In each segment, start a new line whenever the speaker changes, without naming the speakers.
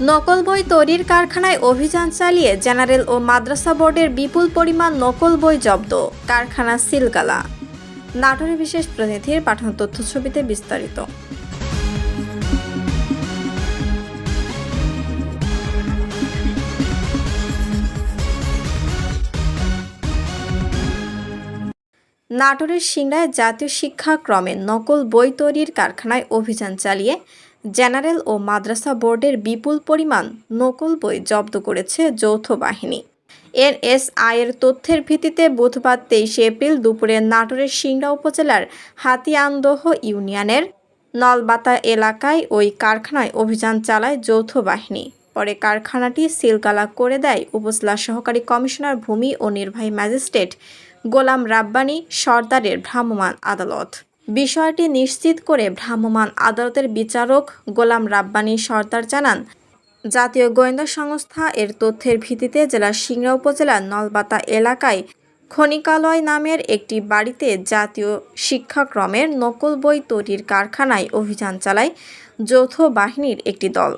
নকল বই তৈরির কারখানায় অভিযান চালিয়ে জেনারেল ও মাদ্রাসা বোর্ডের বিপুল পরিমাণ নকল বই জব্দ। কারখানা সিলগালা। নাটোরের বিশেষ প্রতিনিধির পাঠানো তথ্য ছবিতে বিস্তারিত। নাটোরের সিংড়ায় জাতীয় শিক্ষাক্রমে নকল বই তৈরির কারখানায় অভিযান চালিয়ে জেনারেল ও মাদ্রাসা বোর্ডের বিপুল পরিমাণ নকল বই জব্দ করেছে যৌথ বাহিনী। এনএসআই এর তথ্যের ভিত্তিতে বুধবার তেইশে এপ্রিল দুপুরে নাটোরের সিংড়া উপজেলার হাতিয়ানদহ ইউনিয়নের নলবাতা এলাকায় ওই কারখানায় অভিযান চালায় যৌথ বাহিনী। পরে কারখানাটি সিলগালা করে দেয় উপজেলা সহকারী কমিশনার ভূমি ও নির্বাহী ম্যাজিস্ট্রেট গোলাম রাব্বানী সর্দারের ভ্রাম্যমাণ আদালত। বিষয়টি নিশ্চিত করে ভ্রাম্যমাণ আদালতের বিচারক গোলাম রাব্বানী সর্দার জানান, জাতীয় গোয়েন্দা সংস্থা এর তথ্যের ভিত্তিতে জেলার সিংড়া উপজেলার নলবাতা এলাকায় খনিকালয় নামের একটি বাড়িতে জাতীয় শিক্ষাক্রমের নকল বই তৈরির কারখানায় অভিযান চালায় যৌথ বাহিনীর একটি দল।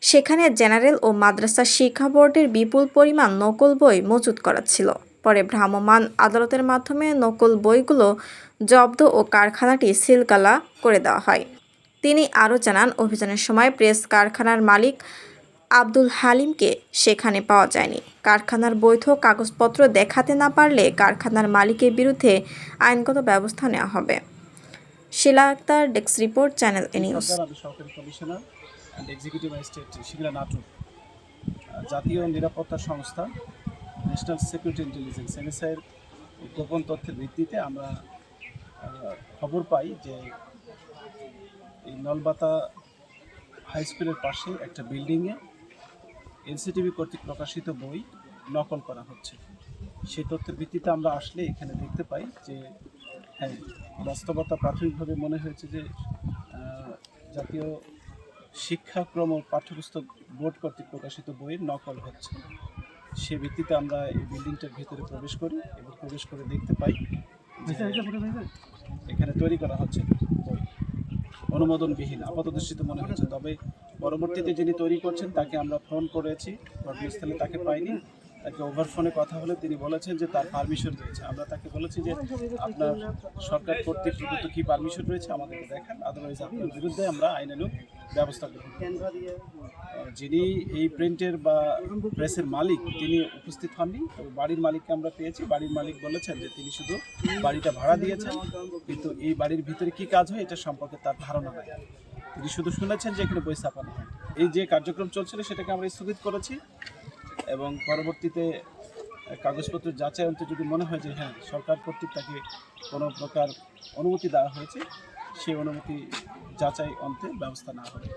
সেখানে জেনারেল ও মাদ্রাসা শিক্ষা বোর্ডের বিপুল পরিমাণ নকল বই মজুত করা ছিল। পরে ভ্রাম্যমাণ আদালতের মাধ্যমে নকল বইগুলো জব্দ ও কারখানাটি সিলগালা করে দেওয়া হয়। তিনি আরও জানান, অভিযানের সময় প্রেস কারখানার মালিক আব্দুল হালিমকে সেখানে পাওয়া যায়নি। কারখানার বৈধ কাগজপত্র দেখাতে না পারলে কারখানার মালিকের বিরুদ্ধে আইনগত ব্যবস্থা নেওয়া হবে। Shila Akhtar, desk report, channel news.
জাতীয় নিরাপত্তা সংস্থা ন্যাশনাল সিকিউরিটি ইন্টেলিজেন্স এনএসআইয়ের গোপন তথ্যের ভিত্তিতে আমরা খবর পাই যে এই নলবাতা হাই স্কুলের পাশে একটা বিল্ডিংয়ে এনসিটিভি কর্তৃক প্রকাশিত বই নকল করা হচ্ছে। সেই তথ্যের ভিত্তিতে আমরা আসলে এখানে দেখতে পাই যে হ্যাঁ বাস্তবতা প্রাথমিকভাবে মনে হয়েছে যে জাতীয় শিক্ষাক্রম ও পাঠ্যপুস্তক বোর্ড কর্তৃক প্রকাশিত বইয়ের নকল হচ্ছে। সে ভিত্তিতে আমরা এই বিল্ডিংটার ভিতরে প্রবেশ করি এবং প্রবেশ করে দেখতে পাই এখানে তৈরি করা হচ্ছে অনুমোদনবিহীন আপাতদৃষ্টিতে মনে হচ্ছে। তবে পরবর্তীতে যিনি তৈরি করছেন তাকে আমরা ফোন করেছি ঘটনাস্থলে তাকে পাইনি। তাকে ওভার ফোনে কথা হলে তিনি বলেছেন যে তার পারমিশন রয়েছে। আমরা তাকে বলেছি যে আপনার সরকার কর্তৃক প্রদত্ত কী পারমিশন রয়েছে আমাদেরকে দেখান। আদারওয়াইজ আপনার বিরুদ্ধে আমরা আইনানুগ ব্যবস্থা। যিনি এই প্রিন্টের বা প্রেসের মালিক, তিনি উপস্থিত হননি। তবে বাড়ির মালিককে আমরা পেয়েছি। বাড়ির মালিক বলেছেন যে তিনি শুধু বাড়িটা ভাড়া দিয়েছেন, কিন্তু এই বাড়ির ভিতরে কি কাজ হয় এটা সম্পর্কে তার ধারণা নাই। তিনি শুধু শুনেছেন যে এখানে বই ছাপানো হয়। এই যে কার্যক্রম চলছিল সেটাকে আমরা স্থগিত করেছি এবং পরবর্তীতে কাগজপত্র যাচাই অন্তে যদি মনে হয় যে হ্যাঁ সরকার কর্তৃক তাকে কোনো প্রকার অনুমতি দেওয়া হয়েছে। সেই অনুমতি যাচাই অন্তে ব্যবস্থা না হবে।